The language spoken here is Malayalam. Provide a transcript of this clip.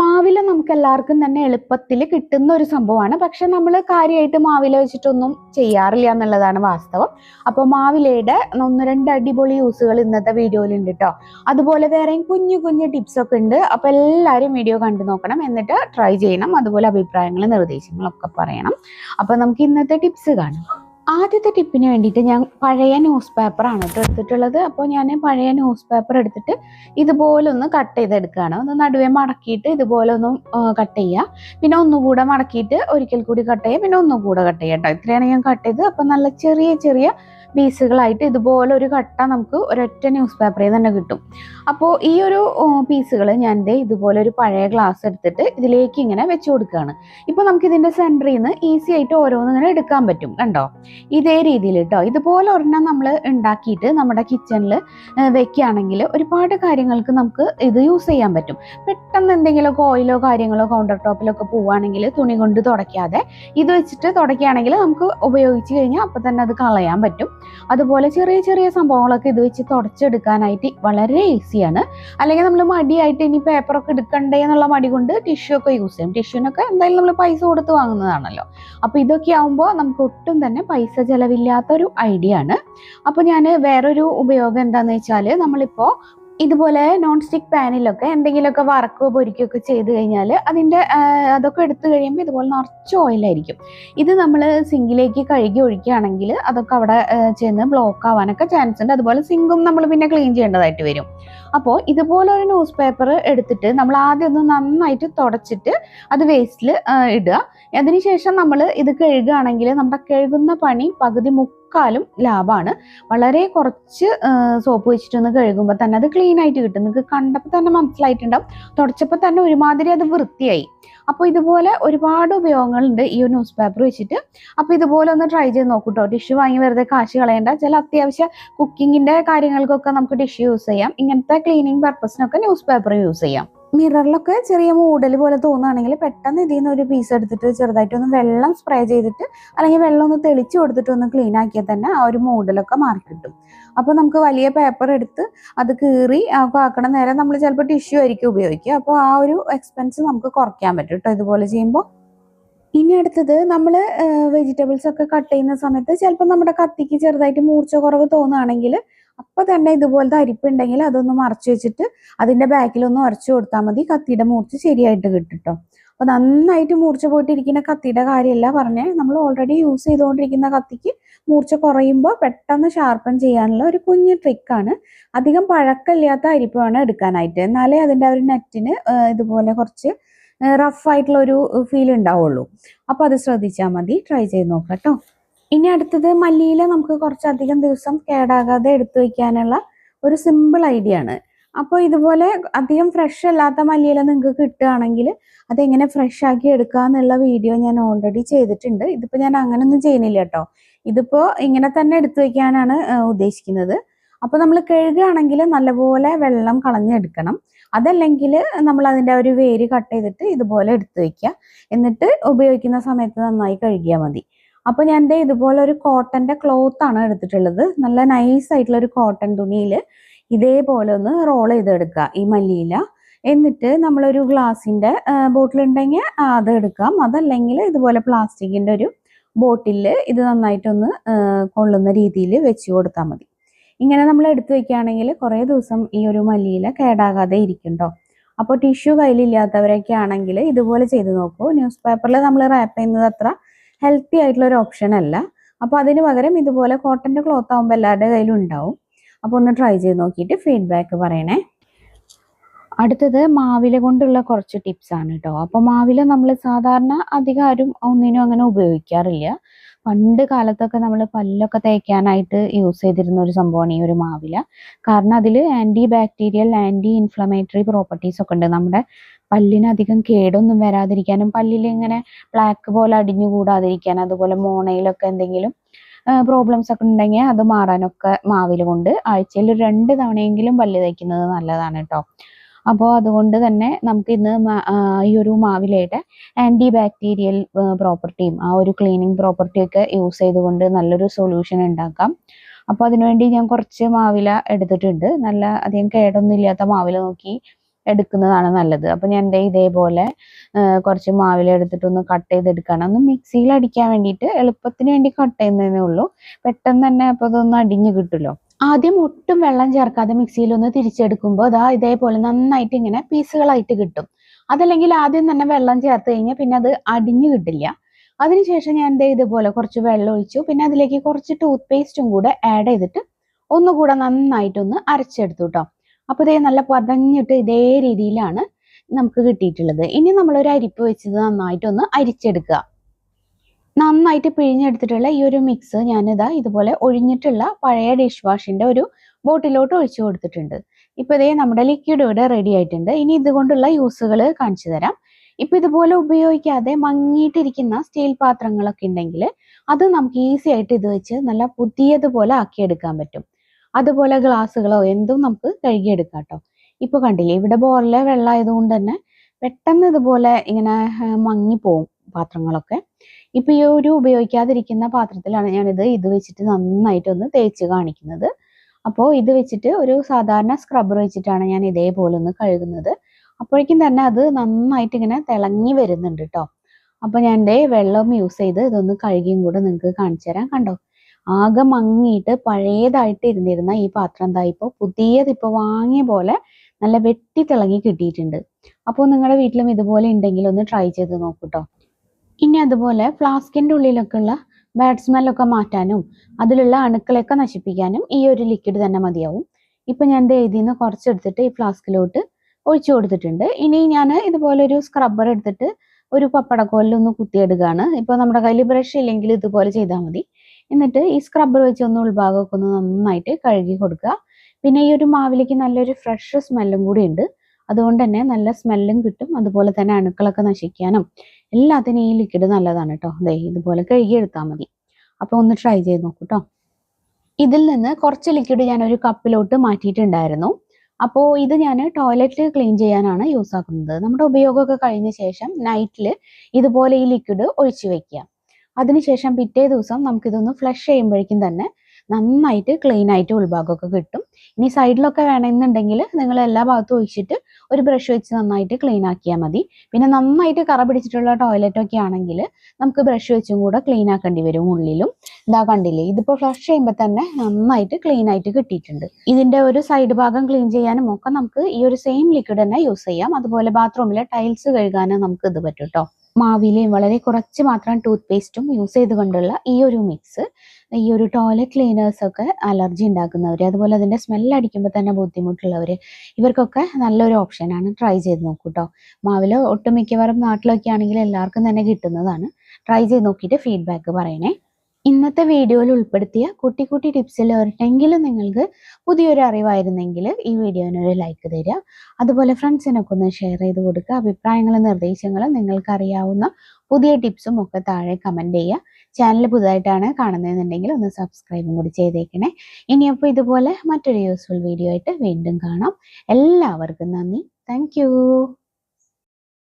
മാവില നമുക്ക് എല്ലാവർക്കും തന്നെ എളുപ്പത്തിൽ കിട്ടുന്ന ഒരു സംഭവമാണ്. പക്ഷെ നമ്മൾ കാര്യമായിട്ട് മാവില വെച്ചിട്ടൊന്നും ചെയ്യാറില്ല എന്നുള്ളതാണ് വാസ്തവം. അപ്പോൾ മാവിലയുടെ ഒന്ന് രണ്ട് അടിപൊളി യൂസുകൾ ഇന്നത്തെ വീഡിയോയിൽ ഉണ്ട് കേട്ടോ അതുപോലെ വേറെയും കുഞ്ഞു കുഞ്ഞു ടിപ്സ് ഒക്കെ ഉണ്ട്. അപ്പോൾ എല്ലാവരും വീഡിയോ കണ്ടു നോക്കണം. എന്നിട്ട് ട്രൈ ചെയ്യണം. അതുപോലെ അഭിപ്രായങ്ങളും നിർദ്ദേശങ്ങളും ഒക്കെ പറയണം. അപ്പോൾ നമുക്ക് ഇന്നത്തെ ടിപ്സ് കാണാം. ആദ്യത്തെ ടിപ്പിന് വേണ്ടിയിട്ട് ഞാൻ പഴയ ന്യൂസ് ആണ് കേട്ടോ എടുത്തിട്ടുള്ളത്. അപ്പോൾ ഞാൻ പഴയ ന്യൂസ് പേപ്പർ എടുത്തിട്ട് ഇതുപോലെ ഒന്ന് കട്ട് ചെയ്തെടുക്കുകയാണ് ഒന്ന് നടുവേ മടക്കിയിട്ട് ഇതുപോലെ ഒന്ന് കട്ട് ചെയ്യുക പിന്നെ ഒന്നുകൂടെ മടക്കിയിട്ട് ഒരിക്കൽ കൂടി കട്ട് ചെയ്യുക പിന്നെ ഒന്നുകൂടെ കട്ട് ചെയ്യാം കേട്ടോ ഇത്രയാണ് ഞാൻ കട്ട് ചെയ്ത് അപ്പോൾ നല്ല ചെറിയ ചെറിയ പീസുകളായിട്ട് ഇതുപോലെ ഒരു കട്ട നമുക്ക് ഒരൊറ്റ ന്യൂസ് പേപ്പറിൽ തന്നെ കിട്ടും. അപ്പോൾ ഈ ഒരു പീസുകൾ ഞാൻ ദേ ഇതുപോലെ ഒരു പഴയ ഗ്ലാസ് എടുത്തിട്ട് ഇതിലേക്ക് ഇങ്ങനെ വെച്ച് കൊടുക്കുകയാണ് ഇപ്പോൾ നമുക്ക് ഇതിന്റെ സെന്ററിൽ നിന്ന് ഈസി ആയിട്ട് ഓരോന്നും ഇങ്ങനെ എടുക്കാൻ പറ്റും. കണ്ടോ? ഇതേ രീതിയിൽ കേട്ടോ ഇതുപോലെ ഒരെണ്ണം നമ്മൾ ഉണ്ടാക്കിയിട്ട് നമ്മുടെ കിച്ചണിൽ വെക്കുകയാണെങ്കിൽ ഒരുപാട് കാര്യങ്ങൾക്ക് നമുക്ക് ഇത് യൂസ് ചെയ്യാൻ പറ്റും. പെട്ടെന്ന് എന്തെങ്കിലുമൊക്കെ ഓയിലോ കാര്യങ്ങളോ കൗണ്ടർ ടോപ്പിലൊക്കെ പോവുകയാണെങ്കിൽ തുണി കൊണ്ട് തുടയ്ക്കാതെ ഇത് വെച്ചിട്ട് തുടയ്ക്കുകയാണെങ്കിൽ നമുക്ക് ഉപയോഗിച്ച് കഴിഞ്ഞാൽ അപ്പം തന്നെ അത് കളയാൻ പറ്റും. അതുപോലെ ചെറിയ ചെറിയ സംഭവങ്ങളൊക്കെ ഇത് വെച്ച് തുടച്ചെടുക്കാനായിട്ട് വളരെ ഈസിയാണ്. അല്ലെങ്കിൽ നമ്മൾ മടിയായിട്ട് ഇനി പേപ്പറൊക്കെ എടുക്കണ്ടേ എന്നുള്ള മടി കൊണ്ട് ടിഷ്യൂ ഒക്കെ യൂസ് ചെയ്യും. ടിഷ്യൂനൊക്കെ എന്തായാലും നമ്മൾ പൈസ കൊടുത്ത് വാങ്ങുന്നതാണല്ലോ. അപ്പോൾ ഇതൊക്കെ ആകുമ്പോൾ നമുക്ക് ഒട്ടും തന്നെ പൈസ ചെലവില്ലാത്ത ഒരു ഐഡിയ ആണ്. അപ്പോൾ ഞാൻ വേറൊരു ഉപയോഗം എന്താണെന്ന് വെച്ചാൽ നമ്മളിപ്പോൾ ഇതുപോലെ നോൺ സ്റ്റിക്ക് പാനിലൊക്കെ എന്തെങ്കിലുമൊക്കെ വറക്കുകയോ പൊരിക്കുകയൊക്കെ ചെയ്ത് കഴിഞ്ഞാൽ അതിന്റെ അതൊക്കെ എടുത്തു കഴിയുമ്പോൾ ഇതുപോലെ നിറച്ച് ഓയിലായിരിക്കും ഇത് നമ്മൾ സിങ്കിലേക്ക് കഴുകി ഒഴിക്കുകയാണെങ്കിൽ അതൊക്കെ അവിടെ ചെന്ന് ബ്ലോക്ക് ആവാനൊക്കെ ചാൻസ് ഉണ്ട്. അതുപോലെ സിങ്കും നമ്മൾ പിന്നെ ക്ലീൻ ചെയ്യേണ്ടതായിട്ട് വരും. അപ്പോൾ ഇതുപോലെ ഒരു ന്യൂസ് പേപ്പർ എടുത്തിട്ട് നമ്മൾ ആദ്യം ഒന്ന് നന്നായിട്ട് തുടച്ചിട്ട് അത് വേസ്റ്റിൽ ഇടുക. അതിനുശേഷം നമ്മൾ ഇത് കഴുകുകയാണെങ്കിൽ നമ്മുടെ കഴുകുന്ന പണി പകുതി മുക്കാലും ലാഭമാണ്. വളരെ കുറച്ച് സോപ്പ് വെച്ചിട്ടൊന്ന് കഴുകുമ്പോൾ തന്നെ അത് ക്ലീൻ ആയിട്ട് കിട്ടും. നിങ്ങൾക്ക് കണ്ടപ്പോൾ തന്നെ മനസ്സിലായിട്ടുണ്ടാവും. തുടച്ചപ്പോൾ തന്നെ ഒരുമാതിരി അത് വൃത്തിയായി. അപ്പോൾ ഇതുപോലെ ഒരുപാട് ഉപയോഗങ്ങളുണ്ട് ഈ ന്യൂസ് പേപ്പർ വെച്ചിട്ട്. അപ്പോൾ ഇതുപോലെ ഒന്ന് ട്രൈ ചെയ്ത് നോക്കൂട്ടോ. ടിഷ്യൂ വാങ്ങി വെറുതെ കാശ് കളയേണ്ട. ചില അത്യാവശ്യ കുക്കിങ്ങിന്റെ കാര്യങ്ങൾക്കൊക്കെ നമുക്ക് ടിഷ്യൂ യൂസ് ചെയ്യാം. ഇങ്ങനത്തെ ക്ലീനിങ് പർപ്പസിനൊക്കെ ന്യൂസ് പേപ്പർ യൂസ് ചെയ്യാം. മിററിലൊക്കെ ചെറിയ മൂടൽ പോലെ തോന്നുകയാണെങ്കിൽ പെട്ടെന്ന് ഇതിൽ നിന്ന് ഒരു പീസ് എടുത്തിട്ട് ചെറുതായിട്ടൊന്ന് വെള്ളം സ്പ്രേ ചെയ്തിട്ട് അല്ലെങ്കിൽ വെള്ളം ഒന്ന് തെളിച്ച് കൊടുത്തിട്ട് ഒന്ന് ക്ലീൻ ആക്കിയാൽ തന്നെ ആ ഒരു മൂടലൊക്കെ മാറി കിട്ടും. അപ്പോൾ നമുക്ക് വലിയ പേപ്പർ എടുത്ത് അത് കീറി ആക്കണ നേരം നമ്മൾ ചിലപ്പോൾ ടിഷ്യൂ ആയിരിക്കും ഉപയോഗിക്കുക. അപ്പോൾ ആ ഒരു എക്സ്പെൻസ് നമുക്ക് കുറയ്ക്കാൻ പറ്റും കേട്ടോ ഇതുപോലെ ചെയ്യുമ്പോൾ. ഇനി അടുത്തത് നമ്മൾ വെജിറ്റബിൾസ് ഒക്കെ കട്ട് ചെയ്യുന്ന സമയത്ത് ചിലപ്പോൾ നമ്മുടെ കത്തിക്ക് ചെറുതായിട്ട് മൂർച്ച കുറവ് തോന്നുകയാണെങ്കിൽ അപ്പോൾ തന്നെ ഇതുപോലത്തെ അരിപ്പുണ്ടെങ്കിൽ അതൊന്ന് മറച്ചു വെച്ചിട്ട് അതിന്റെ ബാക്കിലൊന്ന് ഉരച്ചു കൊടുത്താൽ മതി. കത്തിയുടെ മൂർച്ച ശരിയായിട്ട് കിട്ടും കേട്ടോ നന്നായിട്ട് മൂർച്ച പോയിട്ടിരിക്കുന്ന കത്തിയുടെ കാര്യമല്ല പറഞ്ഞേ. നമ്മൾ ഓൾറെഡി യൂസ് ചെയ്തുകൊണ്ടിരിക്കുന്ന കത്തിക്ക് മൂർച്ച കുറയുമ്പോൾ പെട്ടെന്ന് ഷാർപ്പൻ ചെയ്യാനുള്ള ഒരു കുഞ്ഞ് ട്രിക്കാണ് അധികം പഴക്കമില്ലാത്ത അരിപ്പ് വേണം എടുക്കാനായിട്ട്. എന്നാലേ അതിന്റെ ഒരു നെറ്റിന് ഇതുപോലെ കുറച്ച് റഫ് ആയിട്ടുള്ള ഒരു ഫീൽ ഉണ്ടാവുള്ളൂ. അപ്പോൾ അത് ശ്രദ്ധിച്ചാൽ മതി. ട്രൈ ചെയ്ത് നോക്കാം കേട്ടോ. ഇനി അടുത്തത് മല്ലിയില നമുക്ക് കുറച്ചധികം ദിവസം കേടാകാതെ എടുത്തു വയ്ക്കാനുള്ള ഒരു സിമ്പിൾ ഐഡിയ ആണ്. അപ്പോൾ ഇതുപോലെ അധികം ഫ്രഷ് അല്ലാത്ത മല്ലിയില നിങ്ങൾക്ക് കിട്ടുകയാണെങ്കിൽ അതെങ്ങനെ ഫ്രഷ് ആക്കി എടുക്കുക എന്നുള്ള വീഡിയോ ഞാൻ ഓൾറെഡി ചെയ്തിട്ടുണ്ട്. ഇതിപ്പോൾ ഞാൻ അങ്ങനെയൊന്നും ചെയ്യുന്നില്ല കേട്ടോ. ഇതിപ്പോൾ ഇങ്ങനെ തന്നെ എടുത്തു വയ്ക്കാനാണ് ഉദ്ദേശിക്കുന്നത്. അപ്പോൾ നമ്മൾ കഴുകുകയാണെങ്കിൽ നല്ലപോലെ വെള്ളം കളഞ്ഞെടുക്കണം. അതല്ലെങ്കിൽ നമ്മൾ അതിന്റെ ഒരു വേര് കട്ട് ചെയ്തിട്ട് ഇതുപോലെ എടുത്തു വയ്ക്കുക എന്നിട്ട് ഉപയോഗിക്കുന്ന സമയത്ത് നന്നായി കഴുകിയാൽ മതി. അപ്പോൾ ഞാൻ ദേ ഇതുപോലെ ഒരു കോട്ടന്റെ ക്ലോത്ത് ആണ് എടുത്തിട്ടുള്ളത്. നല്ല നൈസ് ആയിട്ടുള്ള ഒരു കോട്ടൺ തുണിയിൽ ഇതേപോലെ ഒന്ന് റോൾ ചെയ്തെടുക്കുക ഈ മല്ലിയില. എന്നിട്ട് നമ്മളൊരു ഗ്ലാസിന്റെ ബോട്ടിൽ ഉണ്ടെങ്കിൽ അത് എടുക്കാം. അതല്ലെങ്കിൽ ഇതുപോലെ പ്ലാസ്റ്റിക്കിന്റെ ഒരു ബോട്ടിൽ ഇത് നന്നായിട്ടൊന്ന് കൊള്ളുന്ന രീതിയിൽ വെച്ച് കൊടുത്താൽ മതി. ഇങ്ങനെ നമ്മൾ എടുത്തു വെക്കുകയാണെങ്കിൽ കുറേ ദിവസം ഈ ഒരു മല്ലിയില കേടാകാതെ ഇരിക്കുന്നുണ്ടോ അപ്പോൾ ടിഷ്യൂ കയ്യിലില്ലാത്തവരൊക്കെ ആണെങ്കിൽ ഇതുപോലെ ചെയ്ത് നോക്കൂ. ന്യൂസ് പേപ്പറിൽ നമ്മൾ റാപ്പ് ചെയ്യുന്നത് അത്ര ഹെൽത്തി ആയിട്ടുള്ള ഒരു ഓപ്ഷൻ അല്ല. അപ്പോൾ അതിന് പകരം ഇതുപോലെ കോട്ടന്റെ ക്ലോത്ത് ആകുമ്പോൾ എല്ലാവരുടെ കയ്യിലും ഉണ്ടാവും. അപ്പോൾ ഒന്ന് ട്രൈ ചെയ്ത് നോക്കിയിട്ട് ഫീഡ്ബാക്ക് പറയണേ. അടുത്തത് മാവില കൊണ്ടുള്ള കുറച്ച് ടിപ്സ് ആണ് കേട്ടോ അപ്പോൾ മാവില നമ്മൾ സാധാരണ അധികം ആരും ഒന്നിനും അങ്ങനെ ഉപയോഗിക്കാറില്ല. പണ്ട് കാലത്തൊക്കെ നമ്മൾ പല്ലൊക്കെ തേക്കാനായിട്ട് യൂസ് ചെയ്തിരുന്ന ഒരു സംഭവമാണ് ഈ ഒരു മാവില. കാരണം അതിൽ anti bacterial anti inflammatory properties ഒക്കെ ഉണ്ട്. നമ്മുടെ പല്ലിന് അധികം കേടൊന്നും വരാതിരിക്കാനും പല്ലിൽ ഇങ്ങനെ ബ്ലാക്ക് പോലെ അടിഞ്ഞു കൂടാതിരിക്കാൻ അതുപോലെ മോണയിലൊക്കെ എന്തെങ്കിലും പ്രോബ്ലംസ് ഒക്കെ ഉണ്ടെങ്കിൽ അത് മാറാനൊക്കെ മാവിൽ കൊണ്ട് ആഴ്ചയിൽ രണ്ട് തവണയെങ്കിലും പല്ല് തേക്കുന്നത് നല്ലതാണ് കേട്ടോ അപ്പോൾ അതുകൊണ്ട് തന്നെ നമുക്ക് ഇന്ന് ഈ ഒരു മാവിലയുടെ ആന്റി ബാക്ടീരിയൽ പ്രോപ്പർട്ടിയും ആ ഒരു ക്ലീനിങ് പ്രോപ്പർട്ടിയൊക്കെ യൂസ് ചെയ്തുകൊണ്ട് നല്ലൊരു സൊല്യൂഷൻ ഉണ്ടാക്കാം. അപ്പോൾ അതിനുവേണ്ടി ഞാൻ കുറച്ച് മാവില എടുത്തിട്ടുണ്ട്. നല്ല അധികം കേടൊന്നും ഇല്ലാത്ത മാവില നോക്കി എടുക്കുന്നതാണ് നല്ലത്. അപ്പൊ ഞാൻ ദേ ഇതേപോലെ കുറച്ച് മാവില എടുത്തിട്ടൊന്ന് കട്ട് ചെയ്തെടുക്കണം. ഒന്ന് മിക്സിയിൽ അടിക്കാൻ വേണ്ടിയിട്ട് എളുപ്പത്തിന് വേണ്ടി കട്ട് ചെയ്യുന്നതേ ഉള്ളൂ. പെട്ടെന്ന് തന്നെ അപ്പൊ അതൊന്ന് അടിഞ്ഞു കിട്ടുമല്ലോ. ആദ്യം ഒട്ടും വെള്ളം ചേർക്കാതെ മിക്സിയിൽ ഒന്ന് തിരിച്ചെടുക്കുമ്പോൾ അതാ ഇതേപോലെ നന്നായിട്ട് ഇങ്ങനെ പീസുകളായിട്ട് കിട്ടും. അതല്ലെങ്കിൽ ആദ്യം തന്നെ വെള്ളം ചേർത്ത് കഴിഞ്ഞാൽ പിന്നെ അത് അടിഞ്ഞു കിട്ടില്ല. അതിനുശേഷം ഞാൻ ദേ ഇതുപോലെ കുറച്ച് വെള്ളം ഒഴിച്ചു. പിന്നെ അതിലേക്ക് കുറച്ച് ടൂത്ത് പേസ്റ്റും കൂടെ ആഡ് ചെയ്തിട്ട് ഒന്നുകൂടെ നന്നായിട്ടൊന്ന് അരച്ചെടുത്തു കേട്ടോ അപ്പോൾ ഇതേ നല്ല പതഞ്ഞിട്ട് ഇതേ രീതിയിലാണ് നമുക്ക് കിട്ടിയിട്ടുള്ളത്. ഇനി നമ്മളൊരു അരിപ്പ് വെച്ചത് നന്നായിട്ടൊന്ന് അരിച്ചെടുക്കുക. നന്നായിട്ട് പിഴിഞ്ഞെടുത്തിട്ടുള്ള ഈ ഒരു മിക്സ് ഞാനിതാ ഇതുപോലെ ഒഴിഞ്ഞിട്ടുള്ള പഴയ ഡിഷ് വാഷിന്റെ ഒരു ബോട്ടിലോട്ട് ഒഴിച്ചു കൊടുത്തിട്ടുണ്ട്. ഇപ്പൊ ഇതേ നമ്മുടെ ലിക്വിഡ് ഇവിടെ റെഡി ആയിട്ടുണ്ട്. ഇനി ഇതുകൊണ്ടുള്ള യൂസുകൾ കാണിച്ചു തരാം. ഇപ്പൊ ഇതുപോലെ ഉപയോഗിക്കാതെ മങ്ങിയിട്ടിരിക്കുന്ന സ്റ്റീൽ പാത്രങ്ങളൊക്കെ ഉണ്ടെങ്കിൽ അത് നമുക്ക് ഈസി ആയിട്ട് ഇത് വെച്ച് നല്ല പുതിയതുപോലെ ആക്കിയെടുക്കാൻ പറ്റും. അതുപോലെ ഗ്ലാസ്സുകളോ എന്തും നമുക്ക് കഴുകിയെടുക്കാം കേട്ടോ ഇപ്പൊ കണ്ടില്ലേ ഇവിടെ ബോറിലെ വെള്ളം ആയതുകൊണ്ട് തന്നെ പെട്ടെന്ന് ഇതുപോലെ ഇങ്ങനെ മങ്ങി മങ്ങിപ്പോവും പാത്രങ്ങളൊക്കെ. ഇപ്പൊ ഈ ഒരു ഉപയോഗിക്കാതിരിക്കുന്ന പാത്രത്തിലാണ് ഞാനിത് ഇത് വെച്ചിട്ട് നന്നായിട്ട് ഒന്ന് തേച്ച് കാണിക്കുന്നത്. അപ്പോൾ ഇത് വെച്ചിട്ട് ഒരു സാധാരണ സ്ക്രബ്ബർ വെച്ചിട്ടാണ് ഞാൻ ഇതേപോലെ ഒന്ന് കഴുകുന്നത്. അപ്പോഴേക്കും തന്നെ അത് നന്നായിട്ട് ഇങ്ങനെ തിളങ്ങി വരുന്നുണ്ട് കേട്ടോ അപ്പൊ ഞാൻ ദേ വെള്ളം യൂസ് ചെയ്ത് ഇതൊന്ന് കഴുകിയും കൂടെ നിങ്ങൾക്ക് കാണിച്ചു തരാം കണ്ടോ? ആകെ മങ്ങിയിട്ട് പഴയതായിട്ട് ഇരുന്നിരുന്ന ഈ പാത്രം എന്താ ഇപ്പോൾ ഇപ്പൊ വാങ്ങിയ പോലെ നല്ല വെട്ടി തിളങ്ങി കിട്ടിയിട്ടുണ്ട്. അപ്പോൾ നിങ്ങളുടെ വീട്ടിലും ഇതുപോലെ ഉണ്ടെങ്കിൽ ഒന്ന് ട്രൈ ചെയ്ത് നോക്കൂട്ടോ ഇനി അതുപോലെ ഫ്ലാസ്കിന്റെ ഉള്ളിലൊക്കെയുള്ള ബാഡ് സ്മെല്ലൊക്കെ മാറ്റാനും അതിലുള്ള അണുക്കളൊക്കെ നശിപ്പിക്കാനും ഈ ഒരു ലിക്വിഡ് തന്നെ മതിയാവും. ഇപ്പം ഞാൻ ദേ എഴുതിയിൽ നിന്ന് കുറച്ചെടുത്തിട്ട് ഈ ഫ്ലാസ്കിലോട്ട് ഒഴിച്ചു കൊടുത്തിട്ടുണ്ട്. ഇനി ഞാൻ ഇതുപോലെ ഒരു സ്ക്രബ്ബർ എടുത്തിട്ട് ഒരു പപ്പടക്കോലിലൊന്ന് കുത്തിയെടുക്കുകയാണ് ഇപ്പോൾ നമ്മുടെ കയ്യിൽ ബ്രഷ് ഇല്ലെങ്കിൽ ഇതുപോലെ ചെയ്താൽ മതി. എന്നിട്ട് ഈ സ്ക്രബ്ബർ വെച്ച് ഒന്ന് ഉൾഭാഗമൊക്കെ ഒന്ന് നന്നായിട്ട് കഴുകി കൊടുക്കുക. പിന്നെ ഈ ഒരു മാവിലേക്ക് നല്ലൊരു ഫ്രഷ് സ്മെല്ലും കൂടി ഉണ്ട്. അതുകൊണ്ട് തന്നെ നല്ല സ്മെല്ലും കിട്ടും. അതുപോലെ തന്നെ അണുക്കളൊക്കെ നശിക്കാനും എല്ലാത്തിനും ഈ ലിക്വിഡ് നല്ലതാണ് കേട്ടോ ദേ ഇതുപോലെ കഴുകിയെടുത്താൽ മതി. അപ്പോൾ ഒന്ന് ട്രൈ ചെയ്ത് നോക്കൂ കേട്ടോ ഇതിൽ നിന്ന് കുറച്ച് ലിക്വിഡ് ഞാൻ ഒരു കപ്പിലോട്ട് മാറ്റിയിട്ടുണ്ടായിരുന്നു. അപ്പോൾ ഇത് ഞാൻ ടോയ്ലറ്റ് ക്ലീൻ ചെയ്യാനാണ് യൂസ് ആക്കുന്നത്. നമ്മുടെ ഉപയോഗമൊക്കെ കഴിഞ്ഞ ശേഷം നൈറ്റിൽ ഇതുപോലെ ഈ ലിക്വിഡ് ഒഴിച്ചു വെക്കുക. അതിനുശേഷം പിറ്റേ ദിവസം നമുക്കിതൊന്ന് ഫ്ലഷ് ചെയ്യുമ്പോഴേക്കും തന്നെ നന്നായിട്ട് ക്ലീൻ ആയിട്ട് ഉൾഭാഗമൊക്കെ കിട്ടും. ഇനി സൈഡിലൊക്കെ വേണമെന്നുണ്ടെങ്കിൽ നിങ്ങൾ എല്ലാ ഭാഗത്തും ഒഴിച്ചിട്ട് ഒരു ബ്രഷ് വെച്ച് നന്നായിട്ട് ക്ലീൻ ആക്കിയാൽ മതി. പിന്നെ നന്നായിട്ട് കറ പിടിച്ചിട്ടുള്ള ടോയ്ലറ്റ് ഒക്കെ ആണെങ്കിൽ നമുക്ക് ബ്രഷ് വെച്ചും കൂടെ ക്ലീൻ ആക്കേണ്ടി വരും ഉള്ളിലും. ഇതാ കണ്ടില്ലേ ഇതിപ്പോൾ ഫ്ലഷ് ചെയ്യുമ്പോൾ തന്നെ നന്നായിട്ട് ക്ലീൻ ആയിട്ട് കിട്ടിയിട്ടുണ്ട്. ഇതിന്റെ ഒരു സൈഡ് ഭാഗം ക്ലീൻ ചെയ്യാനും ഒക്കെ നമുക്ക് ഈ ഒരു സെയിം ലിക്വിഡ് തന്നെ യൂസ് ചെയ്യാം. അതുപോലെ ബാത്റൂമിലെ ടൈൽസ് കഴുകാനും നമുക്ക് ഇത് പറ്റും കേട്ടോ മാവിലെയും വളരെ കുറച്ച് മാത്രം ടൂത്ത് പേസ്റ്റും യൂസ് ചെയ്തുകൊണ്ടുള്ള ഈ ഒരു മിക്സ് ഈ ഒരു ടോയ്ലറ്റ് ക്ലീനേഴ്സ് ഒക്കെ അലർജി ഉണ്ടാക്കുന്നവർ അതുപോലെ അതിന്റെ സ്മെല്ല് അടിക്കുമ്പോൾ തന്നെ ബുദ്ധിമുട്ടുള്ളവർ ഇവർക്കൊക്കെ നല്ലൊരു ഓപ്ഷനാണ് ട്രൈ ചെയ്ത് നോക്കൂ കേട്ടോ മാവിൽ ഒട്ടുമിക്കവാറും നാട്ടിലൊക്കെ ആണെങ്കിൽ എല്ലാവർക്കും തന്നെ കിട്ടുന്നതാണ്. ട്രൈ ചെയ്ത് നോക്കിയിട്ട് ഫീഡ്ബാക്ക് പറയണേ. ഇന്നത്തെ വീഡിയോയിൽ ഉൾപ്പെടുത്തിയ കുട്ടി കുട്ടി ടിപ്സിൽ ഒരിട്ടെങ്കിലും നിങ്ങൾക്ക് പുതിയൊരു അറിവായിരുന്നെങ്കിൽ ഈ വീഡിയോന് ഒരു ലൈക്ക് തരിക. അതുപോലെ ഫ്രണ്ട്സിനൊക്കെ ഒന്ന് ഷെയർ ചെയ്ത് കൊടുക്കുക. അഭിപ്രായങ്ങളും നിർദ്ദേശങ്ങളും നിങ്ങൾക്ക് അറിയാവുന്ന പുതിയ ടിപ്സും ഒക്കെ താഴെ കമന്റ് ചെയ്യുക. ചാനൽ പുതുതായിട്ടാണ് കാണുന്നതെന്നുണ്ടെങ്കിൽ ഒന്ന് സബ്സ്ക്രൈബും കൂടി ചെയ്തേക്കണേ. ഇനിയപ്പോൾ ഇതുപോലെ മറ്റൊരു യൂസ്ഫുൾ വീഡിയോ ആയിട്ട് വീണ്ടും കാണാം. എല്ലാവർക്കും നന്ദി. താങ്ക്